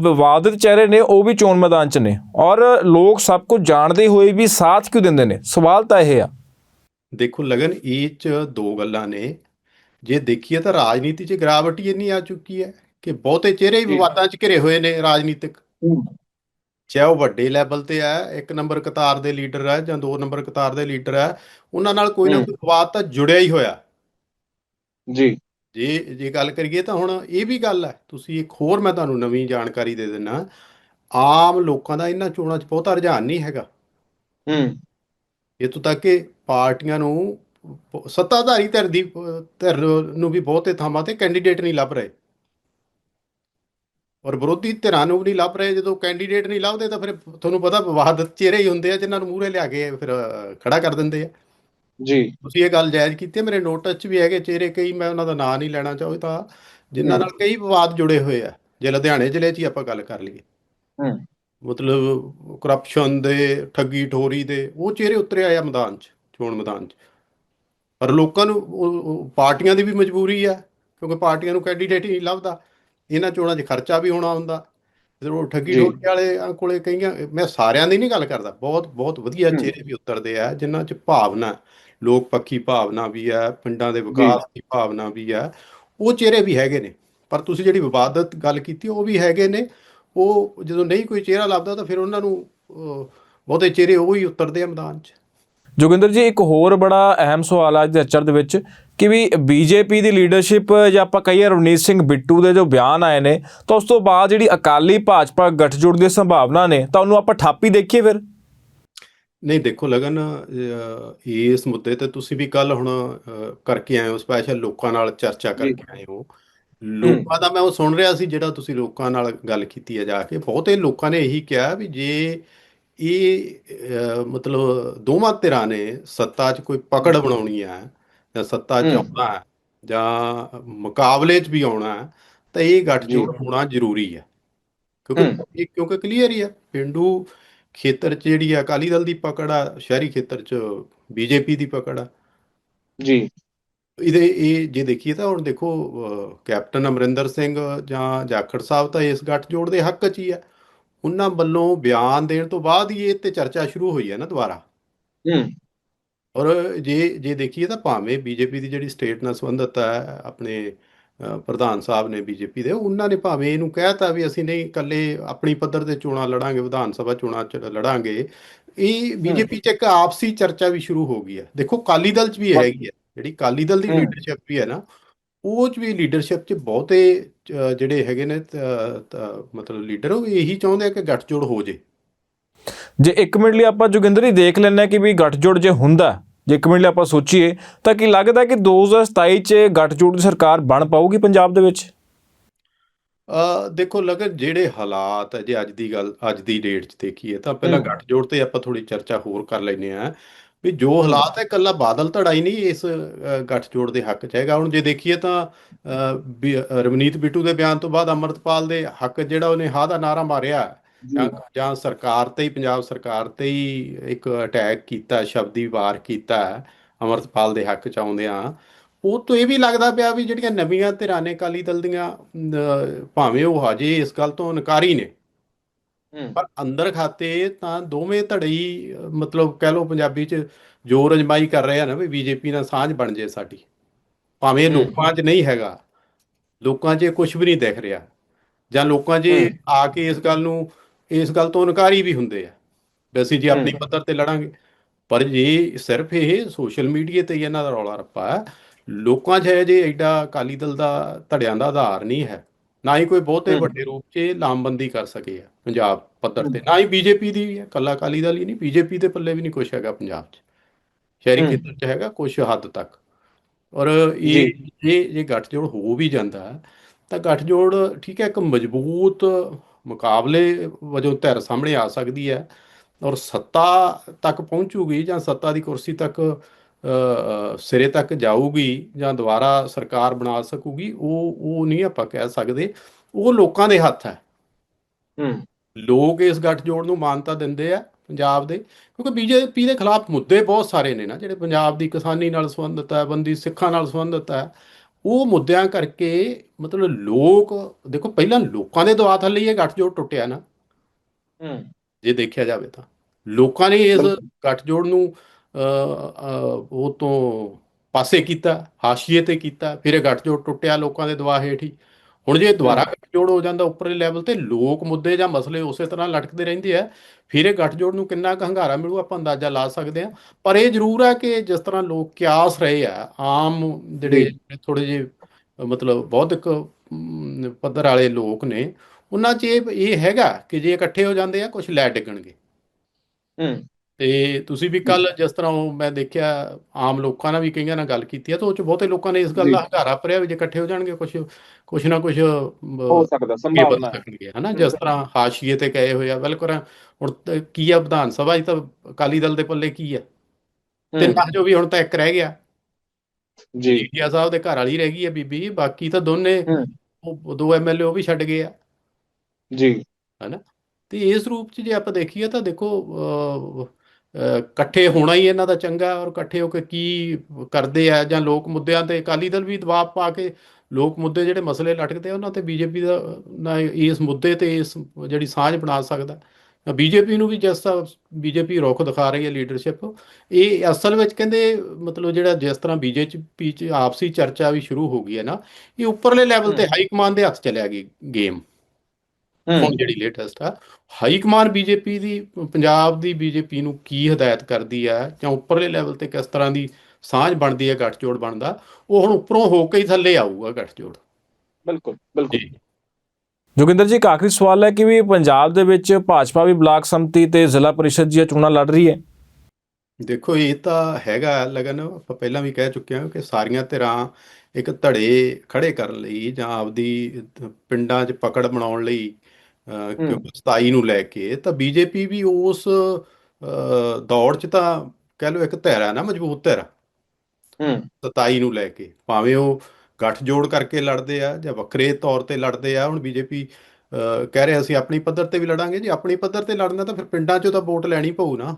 ਵਿਵਾਦਿਤ ਚਿਹਰੇ ਨੇ ਉਹ ਵੀ ਚੋਣ ਮੈਦਾਨ 'ਚ ਨੇ। ਔਰ ਲੋਕ ਸਭ ਕੁਝ ਜਾਣਦੇ ਹੋਏ ਵੀ ਸਾਥ ਕਿਉਂ ਦਿੰਦੇ ਨੇ? ਸਵਾਲ ਤਾਂ ਇਹ ਆ। ਦੇਖੋ ਲਗਨ ਇਹ ਚ ਦੋ ਗੱਲਾਂ ਨੇ। ਜੇ ਦੇਖੀਏ ਤਾਂ ਰਾਜਨੀਤੀ 'ਚ ਗਿਰਾਵਟ ਇੰਨੀ ਆ ਚੁੱਕੀ ਹੈ ਕਿ ਬਹੁਤੇ ਚਿਹਰੇ ਹੀ। ਵਿਵਾਦਾਂ 'ਚ ਘਿਰੇ ਹੋਏ ਨੇ ਰਾਜਨੀਤਿਕ। ਚਾਹੇ ਉਹ ਵੱਡੇ ਲੈਵਲ ਤੇ ਹੈ ਇੱਕ ਨੰਬਰ ਕਤਾਰ ਦੇ ਲੀਡਰ ਹੈ ਜਾਂ ਦੋ ਨੰਬਰ ਕਤਾਰ ਦੇ ਲੀਡਰ ਹੈ ਉਹਨਾਂ ਨਾਲ ਕੋਈ ਨਾ। ਕੋਈ ਵਿਵਾਦ ਤਾਂ ਜੁੜਿਆ ਹੀ ਹੋਇਆ। ਜੀ। ਜੇ ਜੇ ਗੱਲ ਕਰੀਏ ਤਾਂ ਹੁਣ ਇਹ ਵੀ ਗੱਲ ਹੈ ਤੁਸੀਂ ਇੱਕ ਹੋਰ ਮੈਂ ਤੁਹਾਨੂੰ ਨਵੀਂ ਜਾਣਕਾਰੀ ਦੇ ਦਿੰਨਾ ਆਮ ਲੋਕਾਂ ਦਾ ਇਹਨਾਂ ਚੋਣਾਂ 'ਚ ਬਹੁਤਾ ਰੁਝਾਨ ਨਹੀਂ ਹੈਗਾ। ਹੂੰ। ਇੱਥੋਂ ਤੱਕ ਕਿ ਪਾਰਟੀਆਂ ਨੂੰ ਸੱਤਾਧਾਰੀ ਧਿਰ ਦੀ ਧਿਰ ਨੂੰ ਵੀ ਬਹੁਤੇ ਥਾਵਾਂ ਤੇ ਕੈਂਡੀਡੇਟ ਨਹੀਂ ਲੱਭ ਰਹੇ। ਔਰ ਵਿਰੋਧੀ ਧਿਰਾਂ ਨੂੰ ਵੀ ਨਹੀਂ ਲੱਭ ਰਹੇ। ਜਦੋਂ ਕੈਂਡੀਡੇਟ ਨਹੀਂ ਲੱਭਦੇ ਤਾਂ ਫਿਰ ਤੁਹਾਨੂੰ ਪਤਾ ਵਿਵਾਦਤ ਚਿਹਰੇ ਹੀ ਹੁੰਦੇ ਆ ਜਿਨ੍ਹਾਂ ਨੂੰ ਮੂਹਰੇ ਲਿਆ ਕੇ ਫਿਰ ਖੜਾ ਕਰ ਦਿੰਦੇ ਆ। ਜੀ। ਤੁਸੀਂ ਇਹ ਗੱਲ ਜਾਇਜ਼ ਕੀਤੀ ਮੇਰੇ ਨੋਟਿਸ 'ਚ ਵੀ ਹੈਗੇ ਚਿਹਰੇ ਕਈ ਮੈਂ ਉਹਨਾਂ ਦਾ ਨਾਂ ਨਹੀਂ ਲੈਣਾ ਚਾਹੁੰਦਾ ਜਿਨ੍ਹਾਂ ਨਾਲ ਕਈ ਵਿਵਾਦ ਜੁੜੇ ਹੋਏ ਆ। ਜੇ ਲੁਧਿਆਣੇ ਜ਼ਿਲ੍ਹੇ 'ਚ ਹੀ ਆਪਾਂ ਗੱਲ ਕਰ ਲਈਏ। ਹੂੰ। ਮਤਲਬ ਕਰਪਸ਼ਨ ਦੇ ਠੱਗੀ ਠੋਰੀ ਦੇ ਉਹ ਚਿਹਰੇ ਉਤਰੇ ਆਏ ਆ ਮੈਦਾਨ 'ਚ ਚੋਣ ਮੈਦਾਨ 'ਚ। ਪਰ ਲੋਕਾਂ ਨੂੰ ਉਹ- ਪਾਰਟੀਆਂ ਦੀ ਵੀ ਮਜਬੂਰੀ ਆ ਕਿਉਂਕਿ ਪਾਰਟੀਆਂ ਨੂੰ ਕੈਂਡੀਡੇਟ ਹੀ ਲੱਭਦਾ। ਇਹਨਾਂ ਚੋਣਾਂ 'ਚ ਖਰਚਾ ਵੀ ਹੋਣਾ ਹੁੰਦਾ। ਉਹ ਠੱਗੀ। ਠੋਰੀ ਵਾਲੇ ਕੋਲੇ ਕਈਆਂ ਮੈਂ ਸਾਰਿਆਂ ਦੀ ਨਹੀਂ ਗੱਲ ਕਰਦਾ ਬਹੁਤ ਬਹੁਤ ਵਧੀਆ ਹੂੰ। ਚਿਹਰੇ ਵੀ ਉਤਰਦੇ ਆ ਜਿਨ੍ਹਾਂ 'ਚ ਭਾਵਨਾ ਲੋਕ ਪੱਖੀ ਭਾਵਨਾ ਵੀ ਹੈ ਪਿੰਡਾਂ ਦੇ ਵਿਕਾਸ ਦੀ ਭਾਵਨਾ ਵੀ ਹੈ ਉਹ ਚਿਹਰੇ ਵੀ ਹੈਗੇ ਨੇ। ਪਰ ਤੁਸੀਂ ਜਿਹੜੀ ਵਿਵਾਦਤ ਗੱਲ ਕੀਤੀ ਉਹ ਵੀ ਹੈਗੇ ਨੇ। ਉਹ ਜਦੋਂ ਨਹੀਂ ਕੋਈ ਚਿਹਰਾ ਲੱਭਦਾ ਤਾਂ ਫਿਰ ਉਹਨਾਂ ਨੂੰ ਬਹੁਤੇ ਚਿਹਰੇ ਉਹ ਹੀ ਉਤਰਦੇ ਆ ਮੈਦਾਨ 'ਚ। ਜੋਗਿੰਦਰ ਜੀ ਇੱਕ ਹੋਰ ਬੜਾ ਅਹਿਮ ਸਵਾਲ ਆ ਅੱਜ ਦੇ ਅਚਰ ਦੇ ਵਿੱਚ ਕਿ ਵੀ ਬੀਜੇਪੀ ਦੀ ਲੀਡਰਸ਼ਿਪ ਜਾਂ ਆਪਾਂ ਕਹੀਏ ਰਵਨੀਤ ਸਿੰਘ ਬਿੱਟੂ ਦੇ ਜੋ ਬਿਆਨ ਆਏ ਨੇ ਤਾਂ ਉਸ ਤੋਂ ਬਾਅਦ ਜਿਹੜੀ ਅਕਾਲੀ ਭਾਜਪਾ ਗੱਠਜੋੜ ਦੀ ਸੰਭਾਵਨਾ ਨੇ ਤਾਂ ਉਹਨੂੰ ਆਪਾਂ ਠਾਪੀ ਦੇਖੀਏ ਫਿਰ? ਨਹੀਂ ਦੇਖੋ ਲਗਨ ਇਸ ਮੁੱਦੇ ਤੇ ਤੁਸੀਂ ਵੀ ਕੱਲ ਹੁਣ ਕਰਕੇ ਆਏ ਹੋ ਸਪੈਸ਼ਲ ਲੋਕਾਂ ਨਾਲ ਚਰਚਾ ਕਰਕੇ ਆਏ ਹੋ। ਲੋਕਾਂ ਦਾ ਮੈਂ ਉਹ ਸੁਣ ਰਿਹਾ ਸੀ ਜਿਹੜਾ ਤੁਸੀਂ ਲੋਕਾਂ ਨਾਲ ਗੱਲ ਕੀਤੀ ਹੈ ਜਾ ਕੇ ਬਹੁਤੇ ਲੋਕਾਂ ਨੇ ਇਹੀ ਕਿਹਾ ਵੀ ਜੇ ਇਹ ਮਤਲਬ ਦੋਵਾਂ ਧਿਰਾਂ ਨੇ ਸੱਤਾ 'ਚ ਕੋਈ ਪਕੜ ਬਣਾਉਣੀ ਹੈ ਜਾਂ ਸੱਤਾ 'ਚ ਹੂੰ। ਆਉਣਾ ਹੈ ਜਾਂ ਮੁਕਾਬਲੇ 'ਚ ਵੀ ਆਉਣਾ ਹੈ ਤਾਂ ਇਹ ਗੱਠਜੋੜ ਹੋਣਾ ਜ਼ਰੂਰੀ ਹੈ। ਕਿਉਂਕਿ ਹੂੰ। ਇਹ ਕਿਉਂਕਿ ਕਲੀਅਰ ਹੀ ਆ ਪਿੰਡੂ ਖੇਤਰ 'ਚ ਜਿਹੜੀ ਆ ਅਕਾਲੀ ਦਲ ਦੀ ਪਕੜ ਆ ਸ਼ਹਿਰੀ ਖੇਤਰ 'ਚ ਬੀਜੇਪੀ ਦੀ ਪਕੜ ਆ। ਜੀ। ਇਹਦੇ ਇਹ ਜੇ ਦੇਖੀਏ ਤਾਂ ਹੁਣ ਦੇਖੋ ਕੈਪਟਨ ਅਮਰਿੰਦਰ ਸਿੰਘ ਜਾਂ ਜਾਖੜ ਸਾਹਿਬ ਤਾਂ ਇਸ ਗੱਠਜੋੜ ਦੇ ਹੱਕ 'ਚ ਹੀ ਆ ਉਹਨਾਂ ਵੱਲੋਂ ਬਿਆਨ ਦੇਣ ਤੋਂ ਬਾਅਦ ਹੀ ਇਹ ਤੇ ਚਰਚਾ ਸ਼ੁਰੂ ਹੋਈ ਹੈ ਨਾ ਦੁਬਾਰਾ। ਹੂੰ। ਔਰ ਜੇ ਜੇ ਦੇਖੀਏ ਤਾਂ ਭਾਵੇਂ ਬੀਜੇਪੀ ਦੀ ਜਿਹੜੀ ਸਟੇਟ ਨਾਲ ਸੰਬੰਧਤ ਹੈ ਆਪਣੇ ਪ੍ਰਧਾਨ ਸਾਹਿਬ ਨੇ ਬੀਜੇਪੀ ਦੇ ਉਹਨਾਂ ਨੇ ਭਾਵੇਂ ਇਹਨੂੰ ਕਹਿਤਾ ਵੀ ਅਸੀਂ ਨਹੀਂ ਇਕੱਲੇ ਆਪਣੀ ਪੱਧਰ ਤੇ ਚੋਣਾਂ ਲੜਾਂਗੇ ਵਿਧਾਨ ਸਭਾ ਚੋਣਾਂ ਚ ਲੜਾਂਗੇ ਇਹ ਬੀਜੇਪੀ ਚ ਇੱਕ ਆਪਸੀ ਚਰਚਾ ਵੀ ਸ਼ੁਰੂ ਹੋ ਗਈ ਹੈ। ਦੇਖੋ ਕਾਲੀ ਦਲ ਚ ਵੀ ਹੈਗੀ ਹੈ ਜਿਹੜੀ ਕਾਲੀ ਦਲ ਦੀ ਲੀਡਰਸ਼ਿਪ ਵੀ ਹੈ ਨਾ ਉਹ ਚ ਵੀ ਲੀਡਰਸ਼ਿਪ ਚ ਬਹੁਤੇ ਜਿਹੜੇ ਹੈਗੇ ਨੇ ਮਤਲਬ ਲੀਡਰ ਉਹ ਇਹੀ ਚਾਹੁੰਦੇ ਆ ਕਿ ਗੱਠਜੋੜ ਹੋ ਜੇ। ਜੇ 1 ਮਿੰਟ ਲਈ ਆਪਾਂ ਜੋਗਿੰਦਰ ਹੀ ਦੇਖ ਹਾਂ ਕਿ ਵੀ ਗੱਠਜੋੜ ਜੇ ਹੁੰਦਾ ਜੇ 1 ਮਿੰਟ ਲਈ ਆਪਾਂ ਸੋਚੀਏ ਤਾਂ ਕੀ ਲੱਗਦਾ ਕਿ 2027 ਚ ਗੱਠਜੋੜ ਦੀ ਸਰਕਾਰ ਬਣ ਪਾਊਗੀ ਪੰਜਾਬ ਦੇ ਵਿੱਚ? ਅ ਦੇਖੋ ਲਗਨ ਜਿਹੜੇ ਹਾਲਾਤ ਹੈ ਜੇ ਅੱਜ ਦੀ ਗੱਲ ਅੱਜ ਦੀ ਡੇਟ 'ਚ ਦੇਖੀਏ ਤਾਂ ਪਹਿਲਾਂ ਗੱਠਜੋੜ ਤੇ ਆਪਾਂ ਥੋੜੀ ਚਰਚਾ ਹੋਰ ਕਰ ਲੈਨੇ ਆ ਵੀ ਜੋ ਹਾਲਾਤ ਹੈ ਇਕੱਲਾ ਬਾਦਲ ਧੜਾ ਹੀ ਨਹੀਂ ਇਸ ਗੱਠਜੋੜ ਦੇ ਹੱਕ 'ਚ ਹੈਗਾ। ਹੁਣ ਜੇ ਦੇਖੀਏ ਤਾਂ ਰਵਨੀਤ ਬਿੱਟੂ ਦੇ ਬਿਆਨ ਤੋਂ ਬਾਅਦ ਅਮਰਤਪਾਲ ਦੇ ਹੱਕ ਜਿਹੜਾ ਉਹਨੇ ਹਾਂ ਦਾ ਨਾਰਾ ਮਾਰਿਆ। ਜੀ। ਸਰਕਾਰ ਤੇ ਹੀ ਪੰਜਾਬ ਸਰਕਾਰ ਤੇ ਹੀ ਇੱਕ ਅਟੈਕ ਕੀਤਾ ਸ਼ਬਦੀ ਵਾਰ ਕੀਤਾ ਅਮਰਤਪਾਲ ਦੇ ਹੱਕ 'ਚ ਆਉਂਦਿਆਂ। ਉਹ ਤੋਂ ਇਹ ਵੀ ਲੱਗਦਾ ਪਿਆ ਵੀ ਜਿਹੜੀਆਂ ਨਵੀਆਂ ਧਿਰਾਂ ਨੇ ਅਕਾਲੀ ਦਲ ਦੀਆਂ ਭਾਵੇਂ ਉਹ ਹਜੇ ਇਸ ਗੱਲ ਤੋਂ ਇਨਕਾਰੀ ਨੇ ਪਰ ਅੰਦਰ ਖਾਤੇ ਤਾਂ ਦੋਵੇਂ ਧੜੇ ਹੀ ਅਹ, ਮਤਲਬ ਕਹਿ ਲਓ ਪੰਜਾਬੀ 'ਚ ਜ਼ੋਰ ਅਜਮਾਈ ਕਰ ਰਹੇ ਆ ਨਾ ਵੀ ਬੀਜੇਪੀ ਨਾਲ ਸਾਂਝ ਬਣ ਜੇ ਸਾਡੀ। ਭਾਵੇਂ ਲੋਕਾਂ 'ਚ ਨਹੀਂ ਹੈਗਾ ਲੋਕਾਂ 'ਚ ਕੁਝ ਵੀ ਨਹੀਂ ਦਿਖ ਰਿਹਾ। ਜਾਂ ਲੋਕਾਂ 'ਚ ਆ ਕੇ ਇਸ ਗੱਲ ਨੂੰ ਇਸ ਗੱਲ ਤੋਂ ਇਨਕਾਰੀ ਵੀ ਹੁੰਦੇ ਆ। ਵੀ ਅਸੀਂ ਜੀ ਆਪਣੀ ਪੱਧਰ ਤੇ ਲੜਾਂਗੇ। ਪਰ ਜੇ ਸਿਰਫ ਇਹ ਸੋਸ਼ਲ ਮੀਡੀਆ ਤੇ ਇਹਨਾਂ ਦਾ ਰੌਲਾ ਰੱਪਾ ਲੋਕਾਂ 'ਚ ਹੈ ਜੇ ਐਡਾ ਅਕਾਲੀ ਦਲ ਦਾ ਧੜਿਆਂ ਦਾ ਆਧਾਰ ਨਹੀਂ ਹੈ ਨਾ ਹੀ ਕੋਈ ਬਹੁਤੇ ਵੱਡੇ ਰੂਪ 'ਚ ਲਾਮਬੰਦੀ ਕਰ ਸਕੇ ਆ ਪੰਜਾਬ ਪੱਧਰ ਤੇ। ਨਾ ਹੀ ਬੀਜੇਪੀ ਦੀ ਵੀ ਹੈ ਕੱਲਾ ਅਕਾਲੀ ਦਲ ਹੀ ਨਹੀਂ ਬੀਜੇਪੀ ਦੇ ਪੱਲੇ ਵੀ ਨਹੀਂ ਕੁਝ ਹੈਗਾ ਪੰਜਾਬ 'ਚ। ਸ਼ਹਿਰੀ ਖੇਤਰ 'ਚ ਹੈਗਾ ਕੁਝ ਹੱਦ ਤੱਕ। ਔਰ ਇਹ ਇਹ ਜੇ ਗੱਠਜੋੜ ਹੋ ਵੀ ਜਾਂਦਾ ਤਾਂ ਗੱਠਜੋੜ ਠੀਕ ਹੈ ਇੱਕ ਮਜ਼ਬੂਤ ਮੁਕਾਬਲੇ ਵਜੋਂ ਧਿਰ ਸਾਹਮਣੇ ਆ ਸਕਦੀ ਹੈ। ਔਰ ਸੱਤਾ ਤੱਕ ਪਹੁੰਚੂਗੀ ਜਾਂ ਸੱਤਾ ਦੀ ਕੁਰਸੀ ਤੱਕ ਸਿਰੇ ਤੱਕ ਜਾਊਗੀ ਜਾਂ ਦੁਬਾਰਾ ਸਰਕਾਰ ਬਣਾ ਸਕੂਗੀ ਉਹ ਉਹ ਨਹੀਂ ਆਪਾਂ ਕਹਿ ਸਕਦੇ। ਉਹ ਲੋਕਾਂ ਦੇ ਹੱਥ ਹੈ। ਹੂੰ। ਲੋਕ ਇਸ ਗੱਠਜੋੜ ਨੂੰ ਮਾਨਤਾ ਦਿੰਦੇ ਆ ਪੰਜਾਬ ਦੇ ਕਿਉਂਕਿ ਬੀਜੇਪੀ ਦੇ ਖਿਲਾਫ ਮੁੱਦੇ ਬਹੁਤ ਸਾਰੇ ਨੇ ਨਾ ਜਿਹੜੇ ਪੰਜਾਬ ਦੀ ਕਿਸਾਨੀ ਨਾਲ ਸੰਬੰਧਿਤ ਹੈ ਬੰਦੀ ਸਿੱਖਾਂ ਨਾਲ ਸੰਬੰਧਿਤ ਹੈ ਉਹ ਮੁੱਦਿਆਂ ਕਰਕੇ ਮਤਲਬ ਲੋਕ ਦੇਖੋ ਪਹਿਲਾਂ ਲੋਕਾਂ ਦੇ ਦਵਾ ਥੱਲੇ ਇਹ ਗੱਠਜੋੜ ਟੁੱਟਿਆ ਨਾ। ਹੂੰ। ਜੇ ਦੇਖਿਆ ਜਾਵੇ ਤਾਂ। ਲੋਕਾਂ ਨੇ ਇਸ ਗੱਠਜੋੜ ਨੂੰ ਉਹ ਤੋਂ ਪਾਸੇ ਕੀਤਾ ਹਾਸ਼ੀਏ ਤੇ ਕੀਤਾ ਫਿਰ ਇਹ ਗੱਠਜੋੜ ਟੁੱਟਿਆ ਲੋਕਾਂ ਦੇ ਦਵਾ ਹੇਠ ਹੀ। ਹੁਣ ਜੇ ਦੁਬਾਰਾ ਗੱਠਜੋੜ ਹੋ ਜਾਂਦਾ ਉੱਪਰਲੇ ਲੈਵਲ ਤੇ ਲੋਕ ਮੁੱਦੇ ਜਾਂ ਮਸਲੇ ਉਸੇ ਤਰ੍ਹਾਂ ਲਟਕਦੇ ਰਹਿੰਦੇ ਆ ਫਿਰ ਇਹ ਗੱਠਜੋੜ ਨੂੰ ਕਿੰਨਾ ਕੁ ਹੰਗਾਰਾ ਮਿਲੂ ਆਪਾਂ ਅੰਦਾਜ਼ਾ ਲਾ ਸਕਦੇ ਆ ਪਰ ਇਹ ਜ਼ਰੂਰ ਹੈ ਕਿ ਜਿਸ ਤਰ੍ਹਾਂ ਲੋਕ ਕਿਆਸ ਰਹੇ ਆ ਆਮ ਜਿਹੜੇ ਥੋੜੇ ਜਿਹੇ ਮਤਲਬ ਬੌਧਿਕ ਪੱਧਰ ਵਾਲੇ ਲੋਕ ਨੇ ਉਹਨਾਂ 'ਚ ਇਹ ਇਹ ਹੈਗਾ ਕਿ ਜੇ ਇਕੱਠੇ ਹੋ ਜਾਂਦੇ ਆ ਕੁਝ ਲੈ ਡਿੱਗਣਗੇ। ਹੂੰ। ਤੇ ਤੁਸੀਂ ਵੀ ਕੱਲ ਜਿਸ ਤਰ੍ਹਾਂ ਉਹ ਮੈਂ ਦੇਖਿਆ ਆਮ ਲੋਕਾਂ ਨਾਲ ਵੀ ਕਈਆਂ ਨਾਲ ਗੱਲ ਕੀਤੀ ਹੈ ਤਾਂ ਉਹ ਚ ਬਹੁਤੇ ਲੋਕਾਂ ਨੇ ਇਸ ਗੱਲ ਜੀ। ਦਾ ਹੰਗਾਰਾ ਭਰਿਆ ਵੀ ਜੇ ਇਕੱਠੇ ਹੋ ਜਾਣਗੇ ਕੁਝ ਕੁਝ ਨਾ ਕੁਝ ਹੋ ਸਕਦਾ ਸੰਭਾਵਨਾ ਹੈ। ਹਨਾ ਜਿਸ ਤਰ੍ਹਾਂ ਹਾਸ਼ੀਏ ਤੇ ਗਏ ਹੋਏ ਆ ਬਿਲਕੁਲ ਹੁਣ ਕੀ ਆ ਵਿਧਾਨ ਸਭਾ 'ਚ ਤਾਂ ਅਕਾਲੀ ਦਲ ਦੇ ਪੱਲੇ ਕੀ ਆ? ਤੇ ਨਾ ਜੋ ਵੀ ਹੁਣ ਤਾਂ ਇੱਕ ਰਹਿ ਗਿਆ। ਜੀ। ਜੀਆ ਸਾਹਿਬ ਦੇ ਘਰ ਵਾਲੀ ਰਹਿ ਗਈ ਹੈ ਬੀਬੀ ਬਾਕੀ ਤਾਂ ਦੋਨੇ ਉਹ ਦੋ ਐਮਐਲਏ ਉਹ ਵੀ ਛੱਡ ਗਏ ਆ। ਜੀ। ਹਨਾ ਤੇ ਇਸ ਰੂਪ 'ਚ ਜੇ ਆਪਾਂ ਦੇਖੀਏ ਤਾਂ ਦੇਖੋ ਇਕੱਠੇ ਹੋਣਾ ਹੀ ਇਹਨਾਂ ਦਾ ਚੰਗਾ ਔਰ ਇਕੱਠੇ ਹੋ ਕੇ ਕੀ ਕਰਦੇ ਆ ਜਾਂ ਲੋਕ ਮੁੱਦਿਆਂ ਤੇ ਅਕਾਲੀ ਦਲ ਵੀ ਦਬਾਅ ਪਾ ਕੇ ਲੋਕ ਮੁੱਦੇ ਜਿਹੜੇ ਮਸਲੇ ਲਟਕਦੇ ਆ ਉਹਨਾਂ ਤੇ ਬੀਜੇਪੀ ਦਾ ਨਾ ਇਸ ਮੁੱਦੇ ਤੇ ਇਸ ਜਿਹੜੀ ਸਾਂਝ ਬਣਾ ਸਕਦਾ। ਬੀਜੇਪੀ ਨੂੰ ਵੀ ਜਿਸ ਤਰ੍ਹਾਂ ਬੀਜੇਪੀ ਰੁਖ ਦਿਖਾ ਰਹੀ ਹੈ ਲੀਡਰਸ਼ਿਪ ਇਹ ਅਸਲ ਵਿੱਚ ਕਹਿੰਦੇ ਮਤਲਬ ਜਿਹੜਾ ਜਿਸ ਤਰ੍ਹਾਂ ਬੀਜੇਪੀ ਚ ਆਪਸੀ ਚਰਚਾ ਵੀ ਸ਼ੁਰੂ ਹੋ ਗਈ ਹੈ ਨਾ ਇਹ ਉੱਪਰਲੇ ਲੈਵਲ ਤੇ ਹਾਈ ਕਮਾਂਡ ਦੇ ਹੱਥ ਚਲਿਆ ਗਈ ਗੇਮ। ਹੁਣ ਜਿਹੜੀ ਲੇਟੈਸਟ ਆ ਹਾਈ ਕਮਾਂਡ ਬੀਜੇਪੀ ਦੀ ਪੰਜਾਬ ਦੀ ਬੀਜੇਪੀ ਨੂੰ ਕੀ ਹਦਾਇਤ ਕਰਦੀ ਹੈ ਜਾਂ ਉੱਪਰਲੇ ਲੈਵਲ ਤੇ ਕਿਸ ਤਰ੍ਹਾਂ ਦੀ ਸਾਂਝ ਬਣਦੀ ਹੈ ਗੱਠਜੋੜ ਬਣਦਾ ਉਹ ਹੁਣ ਉੱਪਰੋਂ ਹੋ ਕੇ ਹੀ ਥੱਲੇ ਆਊਗਾ ਗੱਠਜੋੜ। ਬਿਲਕੁਲ ਬਿਲਕੁਲ। ਜੀ। ਜੋਗਿੰਦਰ ਜੀ ਇੱਕ ਆਖਰੀ ਸਵਾਲ ਹੈ ਕਿ ਵੀ ਪੰਜਾਬ ਦੇ ਵਿੱਚ ਭਾਜਪਾ ਵੀ ਬਲਾਕ ਸੰਮਤੀ ਤੇ ਜ਼ਿਲ੍ਹਾ ਪਰਿਸ਼ਦ ਦੀਆਂ ਚੋਣਾਂ ਲੜ ਰਹੀ ਹੈ? ਦੇਖੋ ਇਹ ਤਾਂ ਹੈਗਾ ਲਗਨ ਆਪਾਂ ਪਹਿਲਾਂ ਵੀ ਕਹਿ ਚੁੱਕੇ ਹਾਂ ਕਿ ਸਾਰੀਆਂ ਧਿਰਾਂ ਇੱਕ ਧੜੇ ਖੜੇ ਕਰਨ ਲਈ ਜਾਂ ਆਪਦੀ ਪਿੰਡਾਂ 'ਚ ਪਕੜ ਬਣਾਉਣ ਲਈ 27 ਨੂੰ ਲੈ ਕੇ ਤਾਂ ਬੀਜੇਪੀ ਵੀ ਉਸ ਦੌੜ 'ਚ ਤਾਂ ਕਹਿ ਲਓ ਇੱਕ ਧਿਰ ਹੈ ਨਾ ਮਜ਼ਬੂਤ ਧਿਰ। ਹੂੰ। 27 ਨੂੰ ਲੈ ਕੇ ਭਾਵੇਂ ਉਹ ਗੱਠਜੋੜ ਕਰਕੇ ਲੜਦੇ ਆ ਜਾਂ ਵੱਖਰੇ ਤੌਰ ਤੇ ਲੜਦੇ ਆ ਹੁਣ ਬੀਜੇਪੀ ਕਹਿ ਰਿਹਾ ਅਸੀਂ ਆਪਣੀ ਪੱਧਰ ਤੇ ਵੀ ਲੜਾਂਗੇ ਜੇ ਆਪਣੀ ਪੱਧਰ ਤੇ ਲੜਨਾ ਤਾਂ ਫਿਰ ਪਿੰਡਾਂ 'ਚੋਂ ਤਾਂ ਵੋਟ ਲੈਣੀ ਪਊ ਨਾ।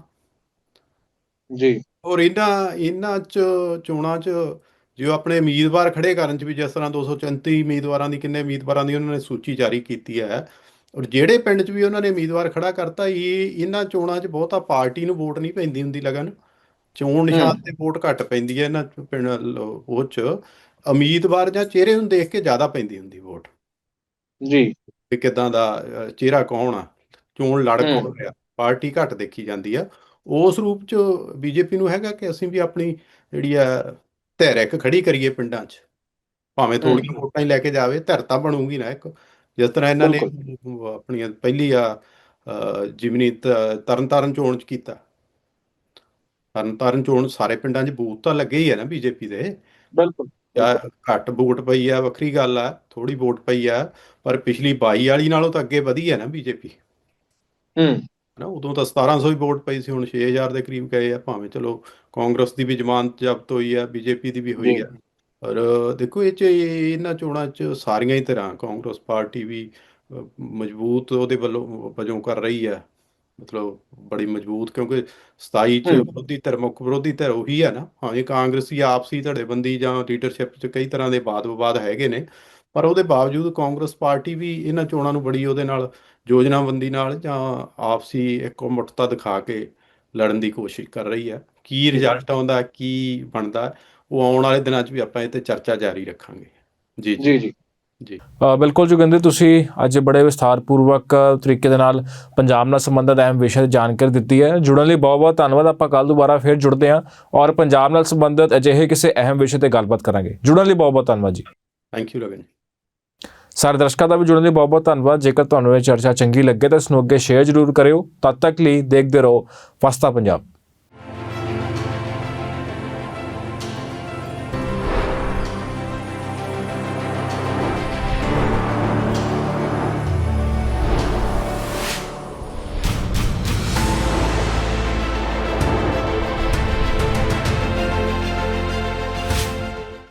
ਜੀ। ਔਰ ਇਹਨਾਂ ਇਹਨਾਂ 'ਚ ਚੋਣਾਂ 'ਚ ਜੋ ਆਪਣੇ ਉਮੀਦਵਾਰ ਖੜੇ ਕਰਨ 'ਚ ਵੀ ਜਿਸ ਤਰ੍ਹਾਂ 234 ਉਮੀਦਵਾਰਾਂ ਦੀ ਕਿੰਨੇ ਉਮੀਦਵਾਰਾਂ ਦੀ ਉਹਨਾਂ ਨੇ ਸੂਚੀ ਜਾਰੀ ਕੀਤੀ ਹੈ ਔਰ ਜਿਹੜੇ ਪਿੰਡ 'ਚ ਵੀ ਉਹਨਾਂ ਨੇ ਉਮੀਦਵਾਰ ਖੜਾ ਕਰਤਾ ਇਹ ਇਹਨਾਂ ਚੋਣਾਂ 'ਚ ਬਹੁਤਾ ਪਾਰਟੀ ਨੂੰ ਵੋਟ ਨਹੀਂ ਪੈਂਦੀ ਹੁੰਦੀ ਲਗਨ। ਚੋਣ ਨਿਸ਼ਾਨ ਤੇ ਵੋਟ ਘੱਟ ਪੈਂਦੀ ਹੈ ਇਹਨਾਂ ਪਿੰਡ ਉਹ 'ਚ। ਉਮੀਦਵਾਰ ਜਾਂ ਚਿਹਰੇ ਨੂੰ ਦੇਖ ਕੇ ਜ਼ਿਆਦਾ ਪੈਂਦੀ ਹੁੰਦੀ ਵੋਟ। ਜੀ। ਵੀ ਕਿਦਾਂ ਦਾ ਚਿਹਰਾ ਕੌਣ ਆ? ਚੋਣ ਲੜ। ਕੌਣ ਰਿਹਾ? ਪਾਰਟੀ ਘੱਟ ਦੇਖੀ ਜਾਂਦੀ ਆ। ਉਸ ਰੂਪ 'ਚ ਬੀਜੇਪੀ ਨੂੰ ਹੈਗਾ ਕਿ ਅਸੀਂ ਵੀ ਆਪਣੀ ਜਿਹੜੀ ਆ ਧਿਰ ਇੱਕ ਖੜੀ ਕਰੀਏ ਪਿੰਡਾਂ 'ਚ। ਭਾਵੇਂ ਥੋੜੀਆਂ। ਵੋਟਾਂ ਹੀ ਲੈ ਕੇ ਜਾਵੇ ਧਿਰ ਤਾਂ ਬਣੂਗੀ ਨਾ ਇੱਕ। ਜਿਸ ਤਰ੍ਹਾਂ ਇਹਨਾਂ ਨੇ ਆਪਣੀਆਂ ਪਹਿਲੀ ਆ ਜਿਮਨੀ ਤਰਨਤਾਰਨ ਚੋਣ 'ਚ ਕੀਤਾ। ਤਰਨਤਾਰਨ ਚੋਣ ਸਾਰੇ ਪਿੰਡਾਂ 'ਚ ਬੂਥ ਤਾਂ ਲੱਗੇ ਹੀ ਆ ਨਾ ਬੀਜੇਪੀ ਦੇ। ਬਿਲਕੁਲ ਘੱਟ ਵੋਟ ਪਈ ਆ ਵੱਖਰੀ ਗੱਲ ਆ ਥੋੜੀ ਵੋਟ ਪਈ ਆ ਪਰ ਪਿਛਲੀ 22 ਵਾਲੀ ਨਾਲੋਂ ਤਾਂ ਅੱਗੇ ਵਧੀ ਆ ਨਾ ਬੀਜੇਪੀ। ਹੂੰ। ਹਨਾ ਉਦੋਂ ਤਾਂ 1700 ਹੀ ਵੋਟ ਪਈ ਸੀ ਹੁਣ 6000 ਦੇ ਕਰੀਬ ਗਏ ਆ ਭਾਵੇਂ ਚਲੋ ਕਾਂਗਰਸ ਦੀ ਵੀ ਜ਼ਮਾਨਤ ਜ਼ਬਤ ਹੋਈ ਆ ਬੀਜੇਪੀ ਦੀ ਵੀ ਹੋਈ। ਆ। ਪਰ ਦੇਖੋ ਇਹ ਚ ਇਹ- ਇਹਨਾਂ ਚੋਣਾਂ ਚ ਸਾਰੀਆਂ ਹੀ ਤਰ੍ਹਾਂ ਕਾਂਗਰਸ ਪਾਰਟੀ ਵੀ ਮਜ਼ਬੂਤ ਉਹਦੇ ਵੱਲੋਂ ਵਜੋਂ ਕਰ ਰਹੀ ਆ ਮਤਲਬ ਬੜੀ ਮਜ਼ਬੂਤ ਕਿਉਂਕਿ 27 ਚ ਹੂੰ। ਵਿਰੋਧੀ ਧਿਰ ਮੁੱਖ ਵਿਰੋਧੀ ਧਿਰ ਉਹੀ ਆ ਨਾ। ਭਾਵੇਂ ਕਾਂਗਰਸੀ ਆਪਸੀ ਧੜੇਬੰਦੀ ਜਾਂ ਲੀਡਰਸ਼ਿਪ ਚ ਕਈ ਤਰ੍ਹਾਂ ਦੇ ਵਾਦ ਵਿਵਾਦ ਹੈਗੇ ਨੇ ਪਰ ਉਹਦੇ ਬਾਵਜੂਦ ਕਾਂਗਰਸ ਪਾਰਟੀ ਵੀ ਇਹਨਾਂ ਚੋਣਾਂ ਨੂੰ ਬੜੀ ਉਹਦੇ ਨਾਲ ਯੋਜਨਾਬੰਦੀ ਨਾਲ ਜਾਂ ਆਪਸੀ ਇੱਕੋ ਦਿਖਾ ਕੇ ਲੜਨ ਦੀ ਕੋਸ਼ਿਸ਼ ਕਰ ਰਹੀ ਹੈ। ਕੀ ਰਿਜ਼ਲਟ ਆਉਂਦਾ ਕੀ ਬਣਦਾ ਉਹ ਆਉਣ ਵਾਲੇ ਦਿਨਾਂ 'ਚ ਵੀ ਆਪਾਂ ਇਹ ਤੇ ਚਰਚਾ ਜਾਰੀ ਰੱਖਾਂਗੇ। ਜੀ ਜੀ। ਜੀ ਜੀ। ਬਿਲਕੁਲ ਜੋਗਿੰਦਰ ਤੁਸੀਂ ਅੱਜ ਬੜੇ ਵਿਸਥਾਰਪੂਰਵਕ ਤਰੀਕੇ ਦੇ ਨਾਲ ਪੰਜਾਬ ਨਾਲ ਸੰਬੰਧਿਤ ਅਹਿਮ ਵਿਸ਼ੇ ਦੀ ਜਾਣਕਾਰੀ ਦਿੱਤੀ ਹੈ। ਜੁੜਨ ਲਈ ਬਹੁਤ-ਬਹੁਤ ਧੰਨਵਾਦ। ਆਪਾਂ ਕੱਲ ਦੁਬਾਰਾ ਫੇਰ ਜੁੜਦੇ ਹਾਂ ਔਰ ਪੰਜਾਬ ਨਾਲ ਸੰਬੰਧਿਤ ਅਜਿਹੇ ਕਿਸੇ ਅਹਿਮ ਵਿਸ਼ੇ ਤੇ ਗੱਲਬਾਤ ਕਰਾਂਗੇ। ਜੁੜਨ ਲਈ ਬਹੁਤ-ਬਹੁਤ ਧੰਨਵਾਦ ਜੀ। ਥੈਂਕ ਯੂ ਲਗਨ ਸਾਰੇ ਦਰਸ਼ਕਾਂ ਦਾ ਵੀ ਜੁੜਨ ਲਈ ਬਹੁਤ-ਬਹੁਤ ਧੰਨਵਾਦ। ਜੇਕਰ ਤੁਹਾਨੂੰ ਇਹ ਚਰਚਾ ਚੰਗੀ ਲੱਗੇ ਤਾਂ ਇਸ ਨੂੰ ਅੱਗੇ ਸ਼ੇਅਰ ਜ਼ਰੂਰ ਕਰਿਓ। ਤਦ ਤੱਕ ਲਈ ਦੇਖਦੇ ਰਹੋ। ਫਸਤਾ ਪੰਜਾਬ।